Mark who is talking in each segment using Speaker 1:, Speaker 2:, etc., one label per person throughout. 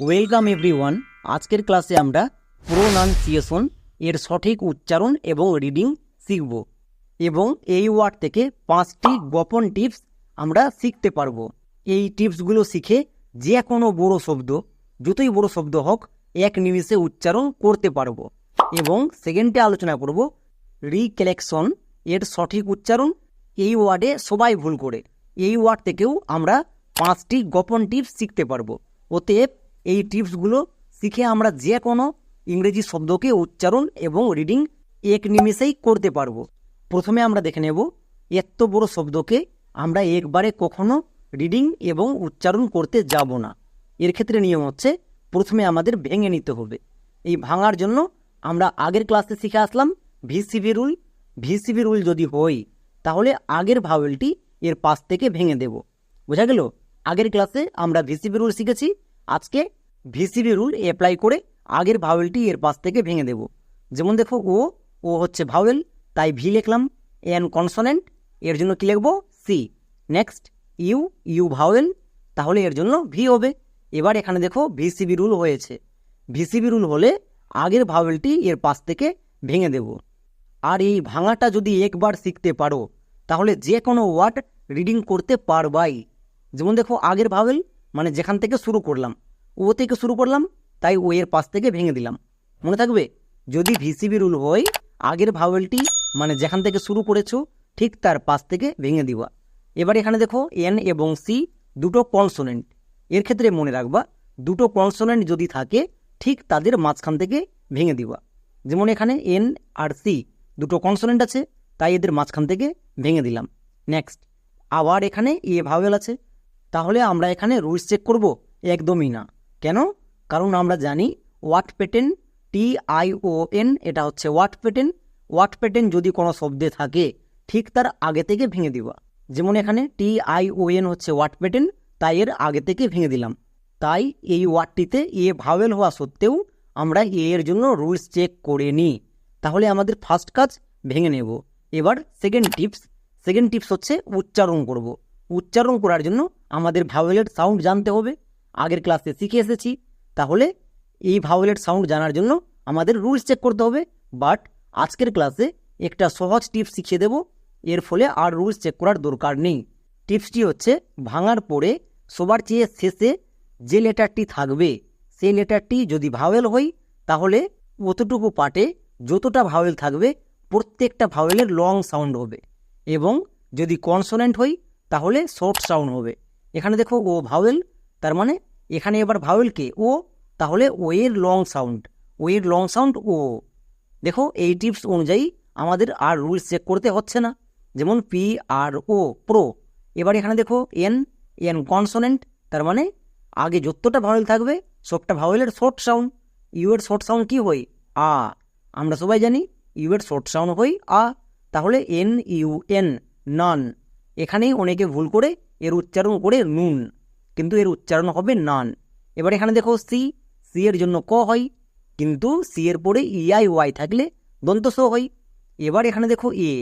Speaker 1: Welcome everyone আজকের ক্লাসে আমরা প্রোনাউন্সিয়েশন এর সঠিক উচ্চারণ এবং রিডিং শিখব এবং এই ওয়ার্ড থেকে পাঁচটি গোপন টিপস আমরা শিখতে পারব। এই টিপসগুলো শিখে যে কোনো বড় শব্দ, যতই বড় শব্দ হোক, এক নিমিষে উচ্চারণ করতে পারব এবং সেকেন্ডে আলোচনা করব রিকালেকশন এর সঠিক উচ্চারণ। এই ওয়ার্ডে সবাই ভুল করে। এই ওয়ার্ড থেকেও আমরা পাঁচটি গোপন টিপস শিখতে পারব। অতএব এই টিপসগুলো শিখে আমরা যে কোনো ইংরেজি শব্দকে উচ্চারণ এবং রিডিং এক নিমেষেই করতে পারব। প্রথমে আমরা দেখে নেব এত বড় শব্দকে আমরা একবারে কখনো রিডিং এবং উচ্চারণ করতে যাব না। এর ক্ষেত্রে নিয়ম হচ্ছে প্রথমে আমাদের ভেঙে নিতে হবে। এই ভাঙার জন্য আমরা আগের ক্লাসে শিখে আসলাম ভিসিবি রুল। ভিসিবি রুল যদি হই তাহলে আগের ভাওয়েলটি এর পাশ থেকে ভেঙে দেব। বোঝা গেল? আগের ক্লাসে আমরা ভিসিবি রুল শিখেছি আজকে ভিসিবি রুল অ্যাপ্লাই করে আগের ভাওয়েলটি এর পাশ থেকে ভেঙে দেব। যেমন দেখো, ও ও হচ্ছে ভাওয়েল, তাই ভি লিখলাম, এন কনসোনেন্ট, এর জন্য কী লিখব? C. Next, U U vowel, তাহলে এর জন্য ভি হবে। এবার এখানে দেখো, ভিসিবি রুল হয়েছে। ভিসিবি রুল হলে আগের ভাওয়েলটি এর পাশ থেকে ভেঙে দেব। আর এই ভাঙাটা যদি একবার শিখতে পারো, তাহলে যে কোনো ওয়ার্ড রিডিং করতে পারবাই। যেমন দেখো, আগের ভাওয়েল মানে যেখান থেকে শুরু করলাম। ও থেকে শুরু করলাম, তাই ও এর পাশ থেকে ভেঙে দিলাম। মনে থাকবে? যদি ভিসিবি রুল হয়, আগের ভাওয়েলটি মানে যেখান থেকে শুরু করেছ, ঠিক তার পাশ থেকে ভেঙে দিবা। এবার এখানে দেখো এন এবং সি দুটো কনসোনেন্ট এর ক্ষেত্রে মনে রাখবা, দুটো কনসোনেন্ট যদি থাকে, ঠিক তাদের মাঝখান থেকে ভেঙে দিবা। যেমন এখানে এন আর সি দুটো কনসোনেন্ট আছে, তাই এদের মাঝখান থেকে ভেঙে দিলাম। নেক্সট আবার এখানে এ ভাওয়েল আছে। তাহলে আমরা এখানে রুলস চেক করব? একদমই না। কেন? কারণ আমরা জানি what pattern T I O N এটা হচ্ছে ওয়াট পেটেন ওয়াট পেটেন যদি কোনো শব্দে থাকে, ঠিক তার আগে থেকে ভেঙে দিবা। যেমন এখানে টি আই ও এন হচ্ছে ওয়াট পেটেন তাই এর আগে থেকে ভেঙে দিলাম। তাই এই ওয়ার্ডটিতে এ ভাওয়েল হওয়া সত্ত্বেও আমরা এ এর জন্য রুলস চেক করে নিই তাহলে আমাদের ফার্স্ট কাজ ভেঙে নেব। এবার সেকেন্ড টিপস সেকেন্ড টিপস হচ্ছে উচ্চারণ করব। উচ্চারণ করার জন্য আমাদের ভাওয়েলের সাউন্ড জানতে হবে। আগের ক্লাসে শিখে এসেছি। তাহলে এই ভাওয়েলের সাউন্ড জানার জন্য আমাদের রুলস চেক করতে হবে। বাট আজকের ক্লাসে একটা সহজ টিপস শিখিয়ে দেব। এর ফলে আর রুলস চেক করার দরকার নেই। টিপসটি হচ্ছে, ভাঙার পরে সবার চেয়ে শেষে যে লেটারটি থাকবে, সেই লেটারটি যদি ভাওয়েল হয়, তাহলে অতটুকু পার্টে যতটা ভাওয়েল থাকবে, প্রত্যেকটা ভাওয়েলের লং সাউন্ড হবে। এবং যদি কনসোনেন্ট হয় তাহলে শর্ট সাউন্ড হবে। এখানে দেখো ও ভাওয়েল তার মানে এখানে এবার ভাওয়েলকে ও, তাহলে ও এর লং সাউন্ড ও এর লং সাউন্ড ও। দেখো এই টিপস অনুযায়ী আমাদের আর রুলস চেক করতে হচ্ছে না। যেমন পি আর ও প্রো এবার এখানে দেখো এন এন কনসোনেন্ট তার মানে আগে যতটা ভাওয়েল থাকবে, সবটা ভাওয়েলের শর্ট সাউন্ড ইউ এর শর্ট সাউন্ড কি হয়? আ আমরা সবাই জানি ইউ এর শর্ট সাউন্ড হয় আ তাহলে এন ইউ এন নন এখানেই অনেকে ভুল করে, এর উচ্চারণ করে নুন, কিন্তু এর উচ্চারণ হবে নান। এবার এখানে দেখো সি সি এর জন্য ক হয়, কিন্তু সি এর পরে ইআই ওয়াই থাকলে দন্ত স হয়। এবার এখানে দেখো এ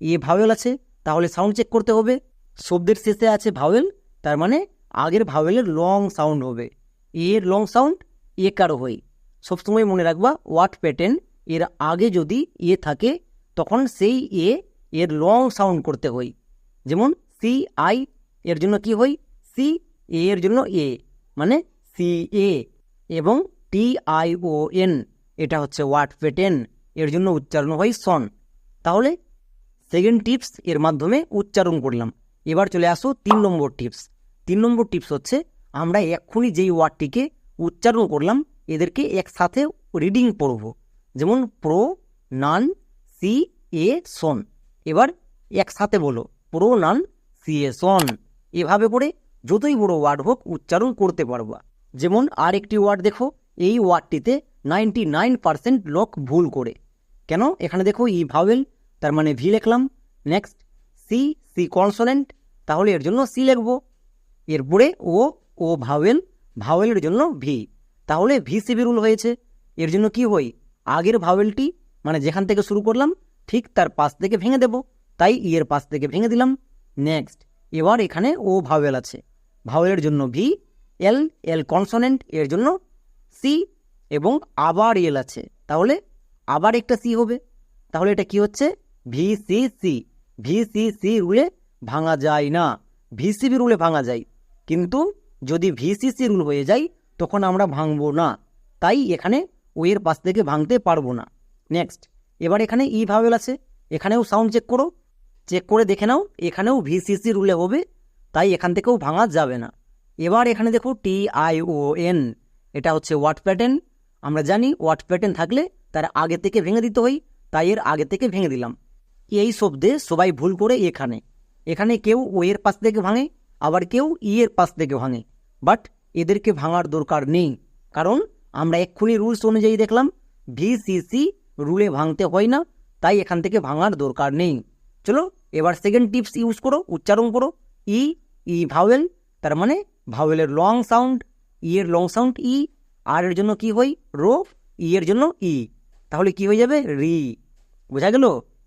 Speaker 1: এ ভাওয়েল আছে, তাহলে সাউন্ড চেক করতে হবে। শব্দের শেষে আছে ভাওয়েল, তার মানে আগের ভাওয়েলের লং সাউন্ড হবে। এর লং সাউন্ড এ কারও হয়। সবসময় মনে রাখবা ওয়াট প্যাটার্ন এর আগে যদি এ থাকে, তখন সেই এ এর লং সাউন্ড করতে হয়। যেমন সি আই এর জন্য কি হয়? সি এ এর জন্য এ মানে সি এ এবং টি আই ও এন, এটা হচ্ছে ওয়াট পেটেন এর জন্য উচ্চারণ হয় সন। তাহলে সেকেন্ড টিপস এর মাধ্যমে উচ্চারণ করলাম। এবার চলে আসো তিন নম্বর টিপস। তিন নম্বর টিপস হচ্ছে আমরা এক্ষুনি যেই ওয়ার্ডটিকে উচ্চারণ করলাম, এদেরকে একসাথে রিডিং পড়ব। যেমন প্রো, নান, সি, এ, সন। এবার একসাথে বলো। Pronunciation. এভাবে করে যতই বড় ওয়ার্ড হোক উচ্চারণ করতে পারবা। যেমন আর একটি ওয়ার্ড দেখো, এই ওয়ার্ডটিতে নাইনটি নাইন পার্সেন্ট লোক ভুল করে। কেন? এখানে দেখো ই ভাওয়েল, তার মানে ভি লিখলাম। নেক্সট, সি সি কনসোনেন্ট, তাহলে এর জন্য সি লিখব। এরপরে ও ও ভাওয়েল, ভাওয়েলের জন্য ভি। তাহলে ভি সিবি রুল হয়েছে। এর জন্য কি হয় আগের ভাওয়েলটি মানে যেখান থেকে শুরু করলাম, ঠিক তার পাশ থেকে ভেঙে দেব। তাই ই এর পাশ থেকে ভেঙে দিলাম। নেক্সট এবার এখানে ও ভাওয়েল আছে। ভাওয়েলের জন্য ভি এল এল কনসোনেন্ট এর জন্য সি এবং আবার এল আছে। তাহলে আবার একটা সি হবে। তাহলে এটা কি হচ্ছে? V C C V C C রুলে ভাঙা যায় না। ভিসিবি রুলে ভাঙা যায়। কিন্তু যদি ভিসিসি রুল হয়ে যায়, তখন আমরা ভাঙবো না। তাই এখানে ও এর পাশ থেকে ভাঙতে পারব না। নেক্সট এবার এখানে ই ভাওয়েল আছে। এখানেও সাউন্ড চেক করো। চেক করে দেখে নাও, এখানেও ভিসিসি রুলে হবে, তাই এখান থেকেও ভাঙা যাবে না। এবার এখানে দেখো টি আই ও এন এটা হচ্ছে ওয়াট প্যাটার্ন আমরা জানি ওয়াট প্যাটার্ন থাকলে তার আগে থেকে ভেঙে দিতে হয়, তাই এর আগে থেকে ভেঙে দিলাম। এই শব্দে সবাই ভুল করে এখানে। এখানে কেউ ও এর পাশ থেকে ভাঙে, আবার কেউ ই এর পাশ থেকে ভাঙে। বাট এদেরকে ভাঙার দরকার নেই, কারণ আমরা এক্ষুনি রুলস অনুযায়ী দেখলাম ভিসিসি রুলে ভাঙতে হয় না, তাই এখান থেকে ভাঙার দরকার নেই। চলো এবার সেকেন্ড টিপস ইউজ করো, উচ্চারণ করো, ই ই ভাওয়েল তার মানে ভাওয়েলের লং সাউন্ড ই এর লং সাউন্ড ই, আর এর জন্য কি হয়, রো, ই এর জন্য ই, তাহলে কি হয়ে যাবে, রি, বোঝা গেল?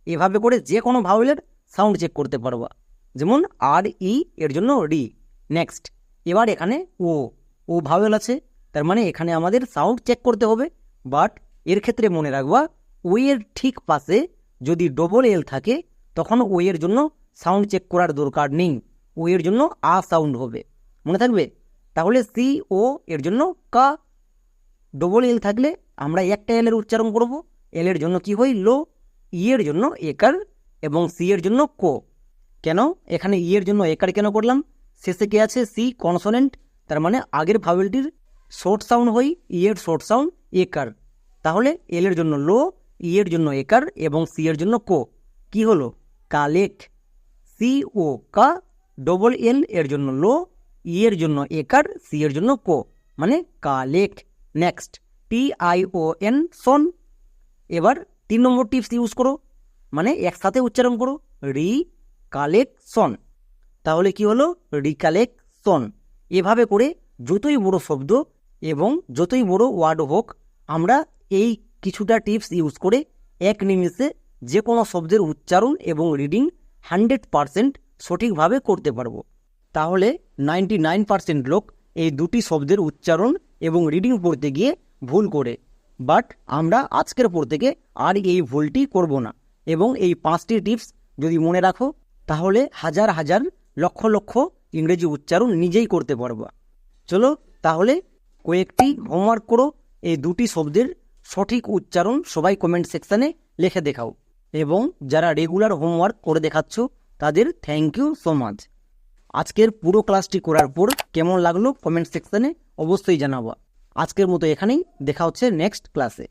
Speaker 1: এভাবে করে যে কোনো ভাওয়েলের সাউন্ড চেক করতে পারবা যেমন আর, ই, এর জন্য রি নেক্সট এবার এখানে ও ও ভাওয়েল আছে, তার মানে এখানে আমাদের সাউন্ড চেক করতে হবে বাট এর ক্ষেত্রে মনে রাখবা, ও এর ঠিক পাশে যদি ডবল এল থাকে তখন ও এর জন্য সাউন্ড চেক করার দরকার নেই। ও এর জন্য আ সাউন্ড হবে। মনে থাকবে? তাহলে সি, ও এর জন্য কা। ডবল এল থাকলে আমরা একটা এলের উচ্চারণ করব। এল এর জন্য কি হয়? লো। ই এর জন্য একার এবং সি এর জন্য কো। কেন? এখানে ই এর জন্য একার কেন করলাম? শেষে কে আছে? সি কনসোনেন্ট তার মানে আগের ভাওয়েলটির শর্ট সাউন্ড হই ই এর শর্ট সাউন্ড একার। তাহলে এল এর জন্য লো ই এর জন্য একার এবং সি এর জন্য কো। কি হলো? কালেক সি ও কা ডবল এল এর জন্য লো ই এর জন্য একার সি এর জন্য কো মানে কালেক। Next T I O N সন এবার তিন নম্বর টিপস ইউজ করো মানে একসাথে উচ্চারণ করো রি কালেকশন তাহলে কি হলো? রিকালেকশন এভাবে করে যতই বড় শব্দ এবং যতই বড় ওয়ার্ড হোক, আমরা এই কিছুটা টিপস ইউজ করে এক নিমিষে যে কোনো শব্দের উচ্চারণ এবং রিডিং হান্ড্রেড পারসেন্ট সঠিকভাবে করতে পারব। তাহলে নাইনটি নাইন পার্সেন্ট লোক এই দুটি শব্দের উচ্চারণ এবং রিডিং পড়তে গিয়ে ভুল করে। বাট আমরা আজকের পর থেকে আর এই ভুলটি করব না। এবং এই পাঁচটি টিপস যদি মনে রাখো, তাহলে হাজার হাজার লক্ষ লক্ষ ইংরেজি উচ্চারণ নিজেই করতে পারবা। চলো তাহলে কয়েকটি হোমওয়ার্ক করো, এই দুটি শব্দের সঠিক উচ্চারণ সবাই কমেন্ট সেকশানে লিখে দেখাও। এবং যারা রেগুলার হোমওয়ার্ক করে দেখাচ্ছ, তাদের থ্যাংক ইউ সো মাচ আজকের পুরো ক্লাসটি করার পর কেমন লাগল কমেন্ট সেকশানে অবশ্যই জানাব। আজকের মতো এখানেই, দেখা হচ্ছে নেক্সট ক্লাসে